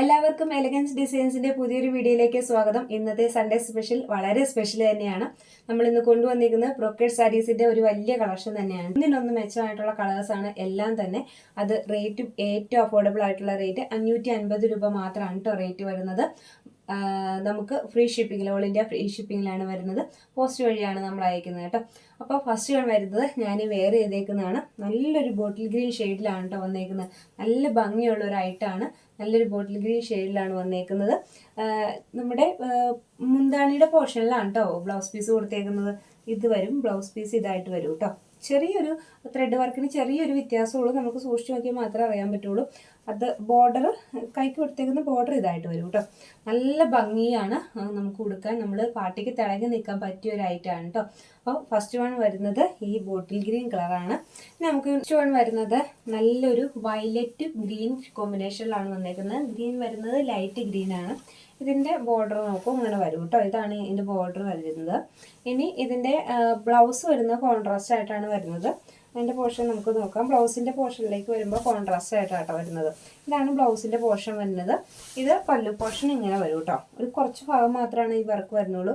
എല്ലാവർക്കും എലഗൻസ് ഡിസൈൻസിന്റെ പുതിയൊരു വീഡിയോയിലേക്ക് സ്വാഗതം. ഇന്നത്തെ സൺഡേ സ്പെഷ്യൽ വളരെ സ്പെഷ്യൽ തന്നെയാണ്. നമ്മൾ ഇന്ന് കൊണ്ടുവന്നിരിക്കുന്നത് ബ്രോക്കേഡ് സാരീസിന്റെ ഒരു വലിയ കളക്ഷൻ തന്നെയാണ്. ഇതിനൊന്ന് മെച്ചമായിട്ടുള്ള കളേഴ്സ് ആണ് എല്ലാം തന്നെ. അത് റേറ്റ് ഏറ്റവും അഫോർഡബിൾ ആയിട്ടുള്ള റേറ്റ് അഞ്ഞൂറ്റി അൻപത് രൂപ മാത്രമാണ് കേട്ടോ റേറ്റ് വരുന്നത്. നമുക്ക് ഫ്രീ ഷിപ്പിംഗിൽ ഓൾ ഇന്ത്യ ഫ്രീ ഷിപ്പിംഗിലാണ് വരുന്നത്. പോസ്റ്റ് വഴിയാണ് നമ്മൾ അയക്കുന്നത് കേട്ടോ. അപ്പോൾ ഫസ്റ്റ് വൺ വരുന്നത് ഞാൻ വേറെ ചെയ്തേക്കുന്നതാണ്. നല്ലൊരു ബോട്ടിൽ ഗ്രീൻ ഷെയ്ഡിലാണ് കേട്ടോ വന്നേക്കുന്നത്. നല്ല ഭംഗിയുള്ള ഒരു ഐറ്റാണ് നല്ലൊരു ബോട്ടിൽ ഗ്രീൻ ഷെയ്ഡിലാണ് വന്നേക്കുന്നത്. നമ്മുടെ മുന്താണിയുടെ പോർഷനിലാണ് കേട്ടോ ബ്ലൗസ് പീസ് കൊടുത്തേക്കുന്നത്. ഇത് വരും ബ്ലൗസ് പീസ് ഇതായിട്ട് വരും കേട്ടോ. ചെറിയൊരു ത്രെഡ് വർക്കിന് ചെറിയൊരു വ്യത്യാസമുള്ളൂ. നമുക്ക് സൂക്ഷിച്ച് നോക്കിയാൽ മാത്രമേ അറിയാൻ പറ്റുള്ളൂ. അത് ബോർഡർ കൈക്ക് കൊടുത്തേക്കുന്ന ബോർഡർ ഇതായിട്ട് വരും കേട്ടോ നല്ല ഭംഗിയാണ് നമുക്ക് കൊടുക്കാൻ നമ്മൾ പാട്ടിക്ക് തിളങ്ങി നിൽക്കാൻ പറ്റിയ ഒരു ഐറ്റമാണ് കേട്ടോ അപ്പോൾ ഫസ്റ്റ് വൺ വരുന്നത് ഈ ബോട്ടിൽ ഗ്രീൻ കളറാണ് നമുക്ക് ഫസ്റ്റ് വൺ വരുന്നത് നല്ലൊരു വയലറ്റ് ഗ്രീൻ കോമ്പിനേഷനിലാണ് വന്നേക്കുന്നത്. ഗ്രീൻ വരുന്നത് ലൈറ്റ് ഗ്രീൻ ആണ്. ഇതിന്റെ ബോർഡർ നോക്കും ഇങ്ങനെ വരും കേട്ടോ. ഇതാണ് ഇതിന്റെ ബോർഡർ വരുന്നത് ഇനി ഇതിന്റെ ബ്ലൗസ് വരുന്നത് കോൺട്രാസ്റ്റ് ആയിട്ടാണ് വരുന്നത്. അതിന്റെ പോർഷൻ നമുക്ക് നോക്കാം. ബ്ലൗസിന്റെ പോർഷനിലേക്ക് വരുമ്പോൾ കോൺട്രാസ്റ്റ് ആയിട്ടാണ് വരുന്നത്. ഇതാണ് ബ്ലൗസിന്റെ പോർഷൻ വരുന്നത്. ഇത് പല്ലു പോർഷൻ ഇങ്ങനെ വരും കേട്ടോ. ഒരു കുറച്ച് ഭാഗം മാത്രമാണ് ഈ വർക്ക് വരുന്നുള്ളൂ.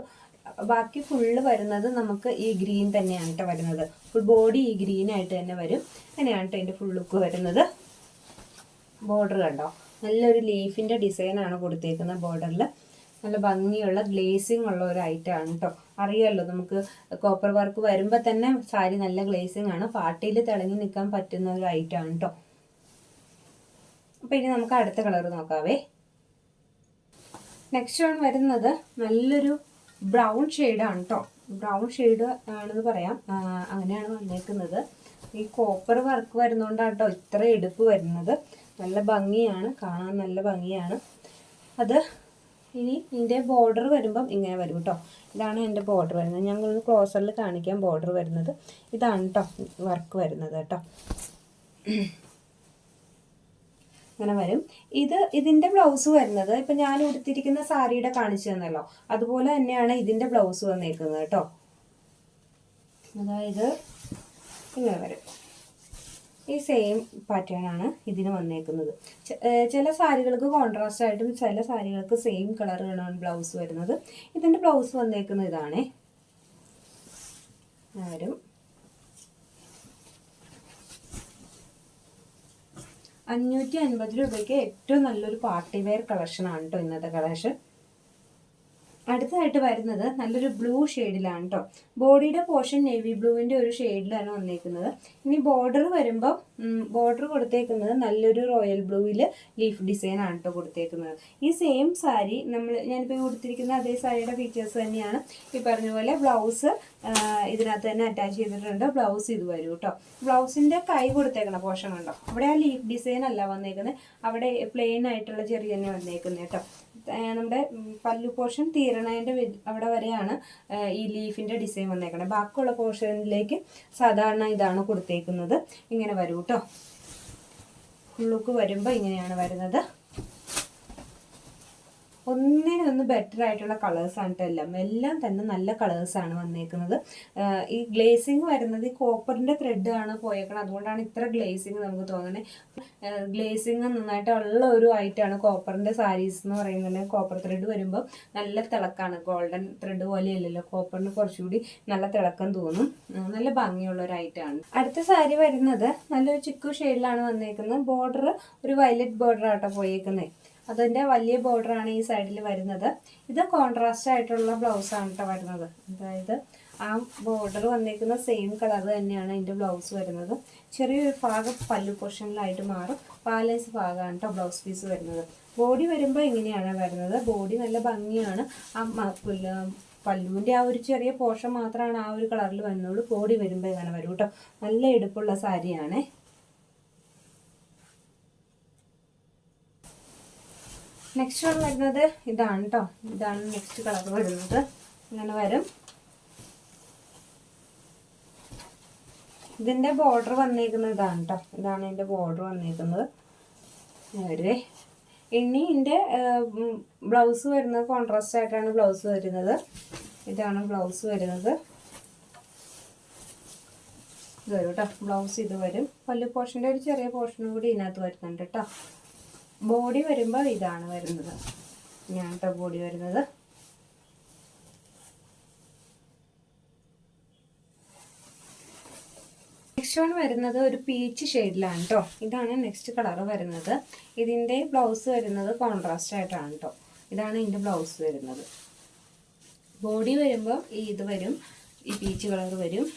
ബാക്കി ഫുള്ള് വരുന്നത് നമുക്ക് ഈ ഗ്രീൻ തന്നെയാണ് കേട്ടോ വരുന്നത്. ഫുൾ ബോഡി ഈ ഗ്രീൻ ആയിട്ട് തന്നെ വരും. അങ്ങനെയാണ് കേട്ടോ അതിന്റെ ഫുൾ ലുക്ക് വരുന്നത്. ബോർഡർ കണ്ടോ? നല്ലൊരു ലീഫിന്റെ ഡിസൈനാണ് കൊടുത്തേക്കുന്നത് ബോർഡറിൽ നല്ല ഭംഗിയുള്ള ഗ്ലേസിങ് ഉള്ള ഒരു ഐറ്റം ആണ് കേട്ടോ അറിയാമല്ലോ നമുക്ക് കോപ്പർ വർക്ക് വരുമ്പോൾ തന്നെ സാരി നല്ല ഗ്ലേസിങ് ആണ്. പാട്ടിയിൽ തിളങ്ങി നിൽക്കാൻ പറ്റുന്ന ഒരു ഐറ്റം ആണ് കേട്ടോ അപ്പോൾ ഇനി നമുക്ക് അടുത്ത കളർ നോക്കാവേ. നെക്സ്റ്റ് വൺ വരുന്നത് നല്ലൊരു ബ്രൗൺ ഷെയ്ഡാണ് കേട്ടോ ബ്രൗൺ ഷെയ്ഡ് ആണെന്ന് പറയാം. അങ്ങനെയാണ് വന്നേക്കുന്നത്. ഈ കോപ്പർ വർക്ക് വരുന്നതുകൊണ്ടാണ് കേട്ടോ ഇത്ര എടുപ്പ് വരുന്നത്. നല്ല ഭംഗിയാണ് കാണാൻ നല്ല ഭംഗിയാണ്. അത് ഇനി ഇതിന്റെ ബോർഡർ വരുമ്പം ഇങ്ങനെ വരും കേട്ടോ ഇതാണ് എന്റെ ബോർഡർ വരുന്നത്. ഞങ്ങളൊന്ന് ക്ലോസറിൽ കാണിക്കാൻ ബോർഡർ വരുന്നത്. ഇതാണ് കേട്ടോ വർക്ക് വരുന്നത് കേട്ടോ അങ്ങനെ വരും. ഇത് ഇതിന്റെ ബ്ലൗസ് വരുന്നത്. ഇപ്പം ഞാൻ ഉടുത്തിരിക്കുന്ന സാരിയുടെ കാണിച്ചു തന്നല്ലോ അതുപോലെ തന്നെയാണ് ഇതിന്റെ ബ്ലൗസ് വന്നേക്കുന്നത് കേട്ടോ അതായത് ഇങ്ങനെ വരും. ഈ സെയിം പാറ്റേൺ ആണ് ഇതിന് വന്നേക്കുന്നത്. ചില സാരികൾക്ക് കോൺട്രാസ്റ്റ് ആയിട്ടും ചില സാരികൾക്ക് സെയിം കളറുകളാണ് ബ്ലൗസ് വരുന്നത്. ഇതിന്റെ ബ്ലൗസ് വന്നേക്കുന്നത് ഇതാണേ. ആരും. അഞ്ഞൂറ്റി അൻപത് രൂപയ്ക്ക് ഏറ്റവും നല്ലൊരു പാർട്ടി വെയർ കളക്ഷനാണ് കേട്ടോ ഇന്നത്തെ കളക്ഷൻ അടുത്തതായിട്ട് വരുന്നത് നല്ലൊരു ബ്ലൂ ഷെയ്ഡിലാണ് കേട്ടോ ബോഡിയുടെ പോർഷൻ നേവി ബ്ലൂവിന്റെ ഒരു ഷെയ്ഡിലാണ് വന്നേക്കുന്നത്. ഇനി ബോർഡർ വരുമ്പോൾ ബോർഡർ കൊടുത്തേക്കുന്നത് നല്ലൊരു റോയൽ ബ്ലൂവിൽ ലീഫ് ഡിസൈൻ ആണ് കേട്ടോ കൊടുത്തേക്കുന്നത്. ഈ സെയിം സാരി നമ്മൾ ഞാനിപ്പോൾ കൊടുത്തിരിക്കുന്ന അതേ സാരിയുടെ ഫീച്ചേഴ്സ് തന്നെയാണ്. ഈ പറഞ്ഞ പോലെ ബ്ലൗസ് ഇതിനകത്ത് തന്നെ അറ്റാച്ച് ചെയ്തിട്ടുണ്ട്. ബ്ലൗസ് ഇത് വരും കേട്ടോ ബ്ലൗസിന്റെ കൈ കൊടുത്തേക്കണ പോർഷൻ കണ്ടോ? അവിടെ ആ ലീഫ് ഡിസൈൻ അല്ല വന്നേക്കുന്നത്. അവിടെ പ്ലെയിൻ ആയിട്ടുള്ള ചെറിയ തന്നെ വന്നേക്കുന്നത് കേട്ടോ നമ്മുടെ പല്ലു പോർഷൻ തീരണതിന്റെ അവിടെ വരെയാണ് ഈ ലീഫിന്റെ ഡിസൈൻ വന്നേക്കുന്നത് ബാക്കിയുള്ള പോർഷനിലേക്ക് സാധാരണ ഇതാണ് കൊടുത്തേക്കുന്നത്. ഇങ്ങനെ വരൂ കേട്ടോ ഉള്ളുക്ക് വരുമ്പോൾ ഇങ്ങനെയാണ് വരുന്നത്. ഒന്നിനൊന്ന് ബെറ്റർ ആയിട്ടുള്ള കളേഴ്സാണ് കേട്ടോ എല്ലാം. എല്ലാം തന്നെ നല്ല കളേഴ്സാണ് വന്നേക്കുന്നത്. ആഹ് ഈ ഗ്ലേസിങ് വരുന്നത് ഈ കോപ്പറിന്റെ ത്രെഡ് ആണ് പോയേക്കണം അതുകൊണ്ടാണ് ഇത്ര ഗ്ലേസിങ് നമുക്ക് തോന്നുന്നത് ഗ്ലേസിങ് നന്നായിട്ട് ഉള്ള ഒരു ഐറ്റമാണ് കോപ്പറിന്റെ സാരീസ് എന്ന് പറയുന്നത്. കോപ്പർ ത്രെഡ് വരുമ്പോൾ നല്ല തിളക്കാണ്. Golden thread പോലെയല്ലല്ലോ. കോപ്പറിന് കുറച്ചുകൂടി നല്ല തിളക്കം തോന്നും. നല്ല ഭംഗിയുള്ള ഒരു ഐറ്റാണ് അടുത്ത സാരി വരുന്നത് നല്ലൊരു ചിക്കു ഷെയ്ഡിലാണ് വന്നേക്കുന്നത്. ബോർഡർ ഒരു വയലറ്റ് ബോർഡർ ആട്ടോ പോയേക്കുന്നത് അതിന്റെ വലിയ ബോർഡറാണ് ഈ സൈഡിൽ വരുന്നത്. ഇത് കോൺട്രാസ്റ്റ് ആയിട്ടുള്ള ബ്ലൗസാണ് കേട്ടോ വരുന്നത്. അതായത് ആ ബോർഡർ വന്നേക്കുന്ന സെയിം കളർ തന്നെയാണ് അതിന്റെ ബ്ലൗസ് വരുന്നത്. ചെറിയൊരു ഭാഗം പല്ലു പോർഷനിലായിട്ട് മാറും. ബാലൻസ് ഭാഗമാണ് കേട്ടോ ബ്ലൗസ് പീസ് വരുന്നത്. ബോഡി വരുമ്പോൾ ഇങ്ങനെയാണ് വരുന്നത്. ബോഡി നല്ല ഭംഗിയാണ്. ആ പല്ലുവിന്റെ ആ ഒരു ചെറിയ പോർഷൻ മാത്രമാണ് ആ ഒരു കളറിൽ വരുന്നുള്ളൂ ബോഡി വരുമ്പോൾ ഇങ്ങനെ വരും കേട്ടോ നല്ല എടുപ്പുള്ള സാരിയാണേ. നെക്സ്റ്റ് വൺ വരുന്നത് ഇതാണ് കേട്ടോ ഇതാണ് നെക്സ്റ്റ് കളർ വരുന്നത്. ഇങ്ങനെ വരും. ഇതിന്റെ ബോർഡർ വന്നിരിക്കുന്നത് ഇതാണ് കേട്ടോ ഇതാണ് ഇതിന്റെ ബോർഡർ വന്നിരിക്കുന്നത് വരുവേ ഇനി ഇതിന്റെ ബ്ലൗസ് വരുന്നത് കോൺട്രാസ്റ്റ് ആയിട്ടാണ് ബ്ലൗസ് വരുന്നത്. ഇതാണ് ബ്ലൗസ് വരുന്നത്. ഇത് വരും കേട്ടോ ബ്ലൗസ് ഇത് വരും. പല്ലു പോർഷന്റെ ഒരു ചെറിയ പോർഷനും കൂടി ഇതിനകത്ത് വരുന്നുണ്ട് കേട്ടോ ബോഡി വരുമ്പോൾ ഇതാണ് വരുന്നത്. ഞാൻ കേട്ടോ ബോഡി വരുന്നത്. നെക്സ്റ്റ് വൺ വരുന്നത് ഒരു പീച്ച് ഷെയ്ഡിലാണ് കേട്ടോ ഇതാണ് നെക്സ്റ്റ് കളർ വരുന്നത്. ഇതിന്റെ ബ്ലൗസ് വരുന്നത് കോൺട്രാസ്റ്റ് ആയിട്ടാണ് കേട്ടോ ഇതാണ് ഇതിന്റെ ബ്ലൗസ് വരുന്നത്. ബോഡി വരുമ്പോൾ ഈ ഇത് വരും. ഈ പീച്ച് കളർ വരും.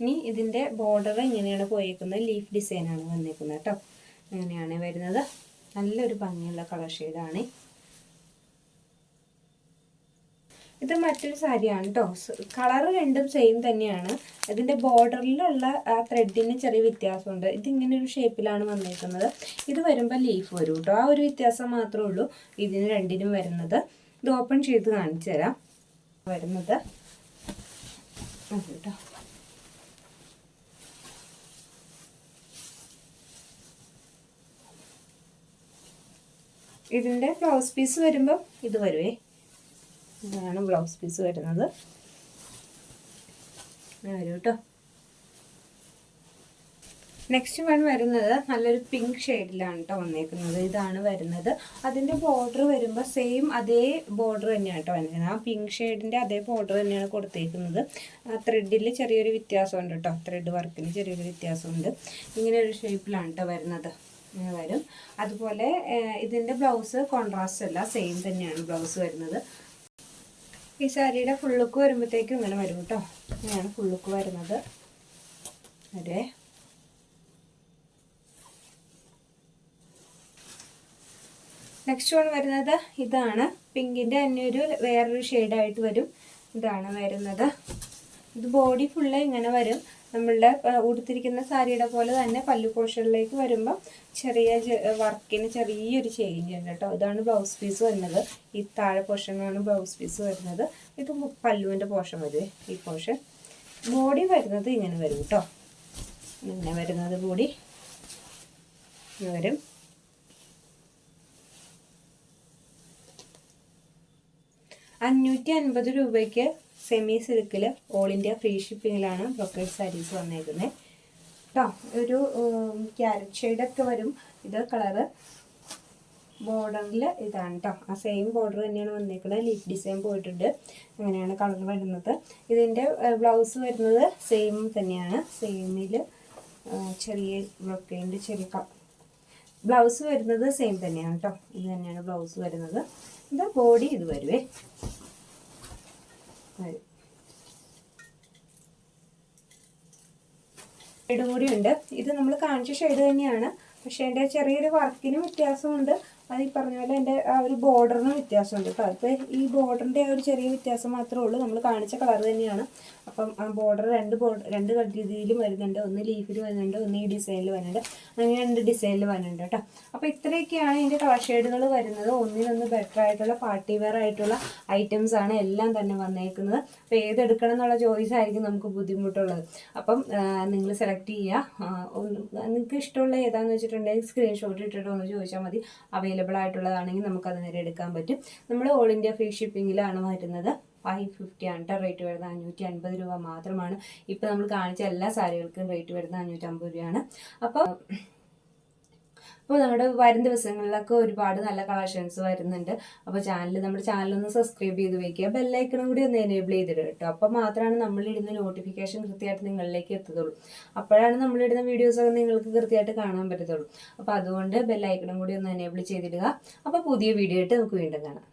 ഇനി ഇതിന്റെ ബോർഡർ ഇങ്ങനെയാണ് പോയിരിക്കുന്നത് ലീഫ് ഡിസൈനാണ് വന്നിരിക്കുന്നത് കേട്ടോ ഇങ്ങനെയാണ് വരുന്നത്. നല്ലൊരു ഭംഗിയുള്ള കളർ ഷെയ്ഡാണ്. ഇത് മറ്റൊരു സാരിയാണ് കേട്ടോ കളർ രണ്ടും സെയിം തന്നെയാണ്. ഇതിന്റെ ബോർഡറിലുള്ള ആ ത്രെഡിന് ചെറിയ വ്യത്യാസമുണ്ട്. ഇതിങ്ങനെ ഒരു ഷേപ്പിലാണ് വന്നിരിക്കുന്നത് ഇത് വരുമ്പോൾ ലീഫ് വരും കേട്ടോ ആ ഒരു വ്യത്യാസം മാത്രമേ ഉള്ളൂ. ഇതിന് രണ്ടിനും വരുന്നത്. ഇത് ഓപ്പൺ ചെയ്ത് കാണിച്ചു തരാം വരുന്നത് കേട്ടോ ഇതിന്റെ ബ്ലൗസ് പീസ് വരുമ്പോൾ ഇത് വരുവേ. ഇതാണ് ബ്ലൗസ് പീസ് വരുന്നത്. ഇങ്ങനെ വരും കേട്ടോ. നെക്സ്റ്റ് വൺ വരുന്നത് നല്ലൊരു പിങ്ക് ഷെയ്ഡിലാണ് കേട്ടോ വന്നേക്കുന്നത്. ഇതാണ് വരുന്നത്. അതിന്റെ ബോർഡർ വരുമ്പോൾ സെയിം അതേ ബോർഡർ തന്നെയാണ് കേട്ടോ വന്നിരിക്കുന്നത് ആ പിങ്ക് ഷെയ്ഡിന്റെ അതേ ബോർഡർ തന്നെയാണ് കൊടുത്തേക്കുന്നത്. ത്രെഡിൽ ചെറിയൊരു വ്യത്യാസമുണ്ട് കേട്ടോ ത്രെഡ് വർക്കിന് ചെറിയൊരു വ്യത്യാസമുണ്ട്. ഇങ്ങനെ ഒരു ഷേപ്പിലാണ് കേട്ടോ വരുന്നത്. വരും. അതുപോലെ ഇതിന്റെ ബ്ലൗസ് കോൺട്രാസ്റ്റ് അല്ല സെയിം തന്നെയാണ് ബ്ലൗസ് വരുന്നത്. ഈ സാരിയുടെ ഫുൾ ലുക്ക് വരുമ്പോഴത്തേക്കും ഇങ്ങനെ വരും കേട്ടോ. ഇങ്ങനെയാണ് ഫുൾ ലുക്ക് വരുന്നത്. അതെ. നെക്സ്റ്റ് വൺ വരുന്നത് ഇതാണ്. പിങ്കിന്റെ തന്നെ ഒരു വേറൊരു ഷെയ്ഡായിട്ട് വരും. ഇതാണ് വരുന്നത്. ഇത് ബോഡി ഫുള്ള് ഇങ്ങനെ വരും. നമ്മളുടെ ഉടുത്തിരിക്കുന്ന സാരിയുടെ പോലെ തന്നെ പല്ലു പോർഷനിലേക്ക് വരുമ്പോൾ ചെറിയ വർക്കിന് ചെറിയൊരു ചേഞ്ച് ഉണ്ട് കേട്ടോ. ഇതാണ് ബ്ലൗസ് പീസ് വരുന്നത്. ഈ താഴെ പോർഷനാണ് ബ്ലൗസ് പീസ് വരുന്നത്. ഇത് പല്ലുവിന്റെ പോർഷൻ വരുവേ ഈ പോർഷൻ. ബോഡി വരുന്നത് ഇങ്ങനെ വരും കേട്ടോ. ഇങ്ങനെ വരുന്നത് കൂടി വരും. അഞ്ഞൂറ്റി അൻപത് രൂപയ്ക്ക് സെമി സിൽക്കിൽ ഓൾ ഇന്ത്യ ഫ്രീ ഷിപ്പിങ്ങിലാണ് ബ്രൊക്കേഡ് സാരീസ് വന്നേക്കുന്നത് കേട്ടോ ഒരു ക്യാരറ്റ് ഷെയ്ഡൊക്കെ വരും. ഇത് കളറ് ബോർഡറിൽ ഇതാണ് കേട്ടോ ആ സെയിം ബോർഡർ തന്നെയാണ് വന്നേക്കുന്നത് ലീഫ് ഡിസൈൻ പോയിട്ടുണ്ട്. അങ്ങനെയാണ് കളർ വരുന്നത്. ഇതിന്റെ ബ്ലൗസ് വരുന്നത് സെയിം തന്നെയാണ്. സെയിമിൽ ചെറിയ ബ്ലൊക്കേന്റെ ചെറിയ ബ്ലൗസ് വരുന്നത് സെയിം തന്നെയാണ് കേട്ടോ ഇത് തന്നെയാണ് ബ്ലൗസ് വരുന്നത്. ഇത് ബോഡി ഇത് വരുവേ. ഷെയ്ഡ് ഉണ്ട്. ഇത് നമ്മൾ കാണിച്ച ഷെയ്ഡ് തന്നെയാണ്. പക്ഷേ എന്റെ ചെറിയൊരു വർക്കിന് വ്യത്യാസമുണ്ട്. അത് ഈ പറഞ്ഞ പോലെ എന്റെ ആ ഒരു ബോർഡറിന് വ്യത്യാസമുണ്ട് കേട്ടോ അപ്പോൾ ഈ ബോർഡറിന്റെ ആ ഒരു ചെറിയ വ്യത്യാസം മാത്രമേ ഉള്ളൂ. നമ്മൾ കാണിച്ച കളർ തന്നെയാണ്. അപ്പം ആ ബോർഡർ രണ്ട് ബോർഡർ രണ്ട് രീതിയിലും വരുന്നുണ്ട്. ഒന്ന് ലീഫിൽ വരുന്നുണ്ട് ഒന്ന് ഈ ഡിസൈനിൽ വരുന്നുണ്ട്. അങ്ങനെ രണ്ട് ഡിസൈനിൽ വരുന്നുണ്ട് കേട്ടോ അപ്പോൾ ഇത്രയൊക്കെയാണ് ഇതിന്റെ കളർ ഷെയ്ഡുകൾ വരുന്നത്. ഒന്നിനൊന്ന് ബെറ്റർ ആയിട്ടുള്ള പാർട്ടി വെയർ ആയിട്ടുള്ള ഐറ്റംസ് ആണ് എല്ലാം തന്നെ വന്നേക്കുന്നത്. അപ്പോൾ ഏതെടുക്കണം എന്നുള്ള ചോയ്സ് ആയിരിക്കും നമുക്ക് ബുദ്ധിമുട്ടുള്ളത്. അപ്പം നിങ്ങൾ സെലക്ട് ചെയ്യുക നിങ്ങൾക്ക് ഇഷ്ടമുള്ള ഏതാണെന്ന് വെച്ചിട്ടുണ്ടെങ്കിൽ സ്ക്രീൻഷോട്ട് ഇട്ടിട്ട് ചോദിച്ചാൽ മതി. അവൈലബിൾ ആയിട്ടുള്ളതാണെങ്കിൽ നമുക്ക് അത് നേരെ എടുക്കാൻ പറ്റും. നമ്മൾ ഓൾ ഇന്ത്യ ഫ്രീ ഷിപ്പിങ്ങിലാണ് വരുന്നത്. ഫൈവ് ഫിഫ്റ്റി ആണ് റേറ്റ് വരുന്നത്. അഞ്ഞൂറ്റി അൻപത് രൂപ മാത്രമാണ്. ഇപ്പോൾ നമ്മൾ കാണിച്ച എല്ലാ സാരികൾക്കും റേറ്റ് വരുന്നത് അഞ്ഞൂറ്റമ്പത് രൂപയാണ്. അപ്പോൾ അപ്പോൾ നമ്മുടെ വരും ദിവസങ്ങളിലൊക്കെ ഒരുപാട് നല്ല കളക്ഷൻസ് വരുന്നുണ്ട്. അപ്പോൾ ചാനൽ നമ്മുടെ ചാനലൊന്ന് സബ്സ്ക്രൈബ് ചെയ്ത് വയ്ക്കുക ബെല്ലൈക്കണും കൂടി ഒന്ന് എനേബിൾ ചെയ്തിട്ട് കേട്ടോ. അപ്പോൾ മാത്രമാണ് നമ്മളിടുന്ന നോട്ടിഫിക്കേഷൻ കൃത്യമായിട്ട് നിങ്ങളിലേക്ക് എത്തുള്ളൂ അപ്പോഴാണ് നമ്മളിടുന്ന വീഡിയോസൊക്കെ നിങ്ങൾക്ക് കൃത്യമായിട്ട് കാണാൻ പറ്റത്തുള്ളൂ. അപ്പോൾ അതുകൊണ്ട് ബെല്ലൈക്കണും കൂടി ഒന്ന് എനേബിൾ ചെയ്തിടുക. അപ്പോൾ പുതിയ വീഡിയോ ആയിട്ട് നമുക്ക് വീണ്ടും കാണാം.